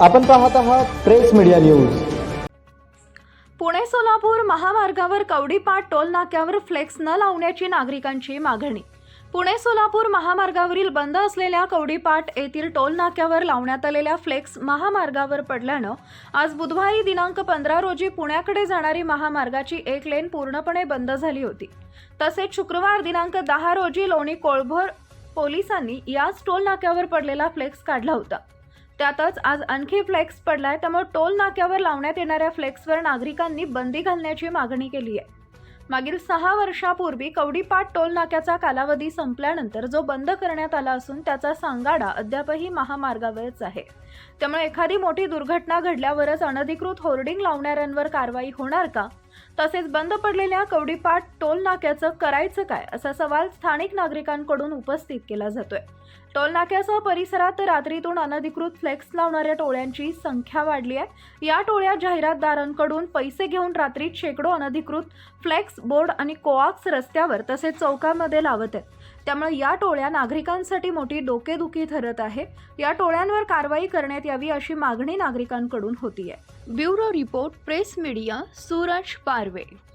आपण पाहत आहात press media news. Pune Solapur महामार्गावर कवडीपाट टोल नाक्यावर फ्लेक्स न लावण्याची नागरिकांची मागणी. पुणे सोलापूर महामार्गावरील बंद असलेल्या कवडीपाट येथील टोल नाक्यावर लावण्यात आलेल्या फ्लेक्स महामार्गावर पडल्यानं आज बुधवारी दिनांक पंधरा रोजी पुण्याकडे जाणारी महामार्गाची एक लेन पूर्णपणे बंद झाली होती. तसेच शुक्रवार दिनांक दहा रोजी लोणी कोळभोर पोलिसांनी याच टोल नाक्यावर पडलेला फ्लेक्स काढला होता. त्यातच आज आणखी फ्लेक्स पडलाय त्यामुळे टोल नाक्यावर लावण्यात येणाऱ्या फ्लेक्सवर नागरिकांनी बंदी घालण्याची मागणी केली आहे. मागील सहा वर्षापूर्वी कवडीपाट टोल नाक्याचा कालावधी संपल्यानंतर जो बंद करण्यात आला असून त्याचा सांगाडा अद्यापही महामार्गावरच आहे. त्यामुळे एखादी मोठी दुर्घटना घडल्यावरच अनधिकृत होर्डिंग लावणाऱ्यांवर कारवाई होणार का? तसेच बंद पडलेल्या कवडीपाट टोल नाक्याचं करायचं काय असा सवाल स्थानिक नागरिकांकडून उपस्थित केला जातोय. टोल नाक्यासह परिसरात रात्रीतून अनधिकृत फ्लेक्स लावणाऱ्या टोळ्यांची संख्या वाढली आहे. या टोळ्या जाहिरातदारांकडून पैसे घेऊन रात्रीत शेकडो अनधिकृत फ्लेक्स बोर्ड आणि कोआक्स रस्त्यावर तसेच चौकामध्ये लावत आहेत. त्यामुळे या टोळ्या नागरिकांसाठी मोठी डोकेदुखी ठरत आहे. या टोळ्यांवर कारवाई करण्यात यावी अशी मागणी नागरिकांकडून होती आहे bureau report press media Suraj Way.